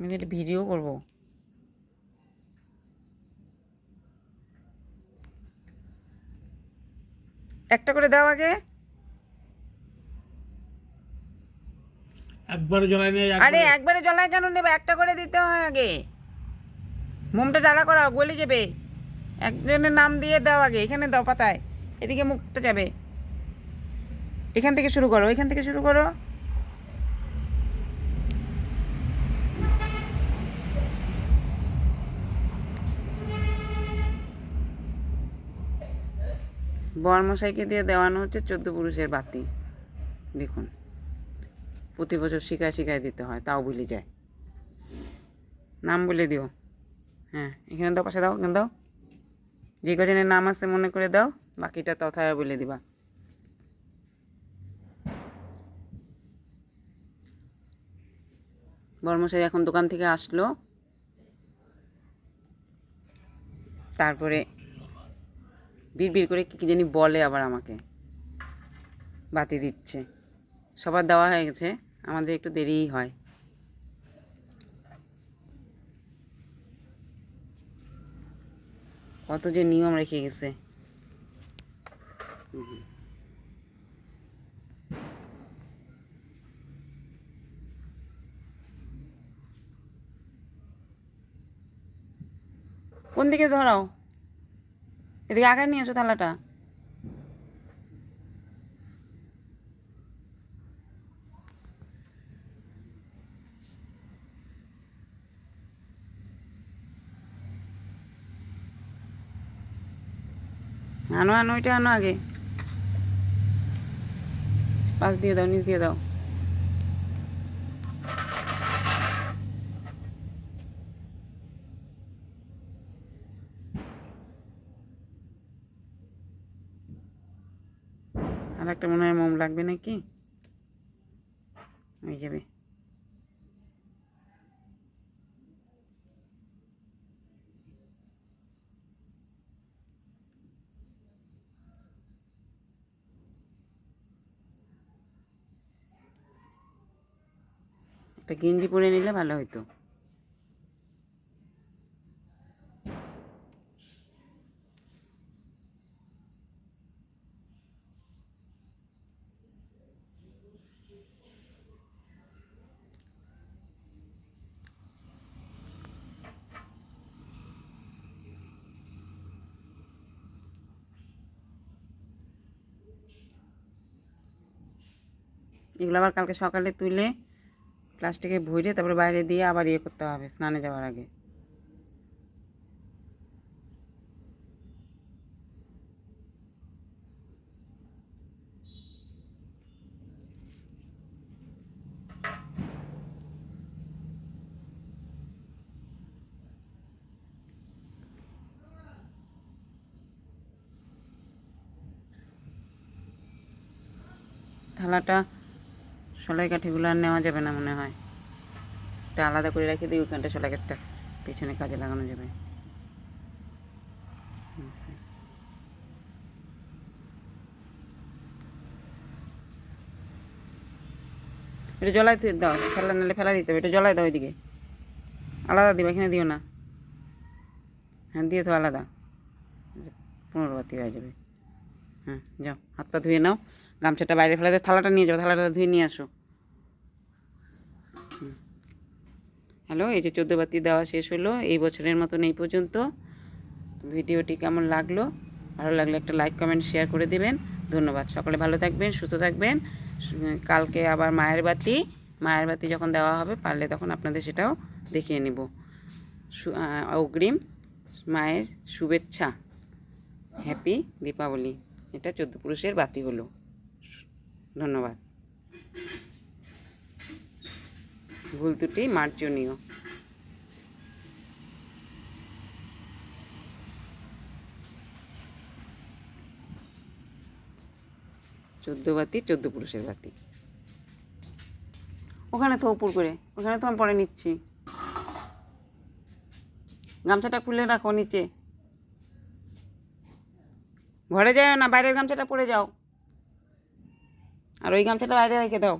আমি তো ভিডিও করব। একটা করে দাও আগে। একবারে জ্বলাই নিয়ে আরে একবারে জ্বলায় কেন নেবে? একটা করে দিতে হয় আগে। মোমটা জ্বালা করাও গলে যাবে। একজনের নাম দিয়ে দাও আগে এখানে দাও পাতায়। এদিকে মুখটা যাবে। এখান থেকে শুরু করো এখান থেকে শুরু করো। বরমশাইকে দিয়ে দেওয়ানো হচ্ছে চোদ্দ পুরুষের বাতি। দেখুন, প্রতি বছর শিখায় শিখায় দিতে হয়, তাও ভুলে যায়। নাম বলে দিও। হ্যাঁ এখানে দাও, পাশে দাও, এখানে দাও। যে কজনের নাম আছে মনে করে দাও, বাকিটা তথায় বলে দিবা। বর্মশাই এখন দোকান থেকে আসলো। তারপরে বিড় করে কী জানি বলে আবার আমাকে। বাতি দিচ্ছে। সবার দেওয়া হয়ে গেছে। আমাদের একটু দেরিই হয়। কত যে নিয়ম রেখে গেছে। কোন দিকে ধরাও এদিকে আগে নিয়ে এসো থালাটা। আনো আনো, ওইটা আনো আগে। পাশ দিয়ে দাও, নিচ দিয়ে দাও। আর একটা মনে হয় মোম লাগবে নাকি? হয়ে যাবে। একটা গেঞ্জি পরে নিলে ভালো হতো এগুলো আবার কালকে সকালে তুলে প্লাস্টিকে ভরে তারপরে বাইরে দিয়ে আবার ইয়ে করতে হবে, স্নানে যাওয়ার আগে। থালাটা সলাই কাঠিগুলো আর নেওয়া যাবে না মনে হয়। এটা আলাদা করে রেখে দিই ওইখানটা সলাই কাঠটা পেছনে কাজে লাগানো যাবে। এটা জলাই দাও ফেলা নাহলে ফেলা দিতে হবে, এটা জলাই দাও ওইদিকে। আলাদা দিবা, এখানে দিও না। হ্যাঁ দিয়ে তো আলাদা। পনেরো বাতি হয়ে যাবে। হ্যাঁ যাও, হাত পা ধুয়ে নাও। গামছাটা বাইরে ফেলে দিয়ে থালাটা নিয়ে যাও থালাটা ধুয়ে নিয়ে আসো। হ্যালো, এই যে চোদ্দ বাতি দেওয়া শেষ হলো, এই বছরের মতন এই পর্যন্ত। ভিডিওটি কেমন লাগল? ভালো লাগলে একটা লাইক, কমেন্ট, শেয়ার করে দেবেন। ধন্যবাদ। সকালে ভালো থাকবেন, সুস্থ থাকবেন। কালকে আবার মায়ের বাতি। মায়ের বাতি যখন দেওয়া হবে, পারলে তখন আপনাদের সেটাও দেখিয়ে নিব। অগ্রিম মায়ের শুভেচ্ছা। হ্যাপি দীপাবলি। এটা চোদ্দ পুরুষের বাতি হলো। ধন্যবাদ। ভুল ত্রুটি মার্জনীয়। চোদ্দ বাতি, চোদ্দ পুরুষের বাতি। ওখানে তো উপর করে, ওখানে তো আমি পরে নিচ্ছি। গামছাটা খুলে রাখো নিচে। ঘরে যাও না, বাইরের গামছাটা পরে যাও। আর ওই গামছাটা বাইরে রেখে দাও।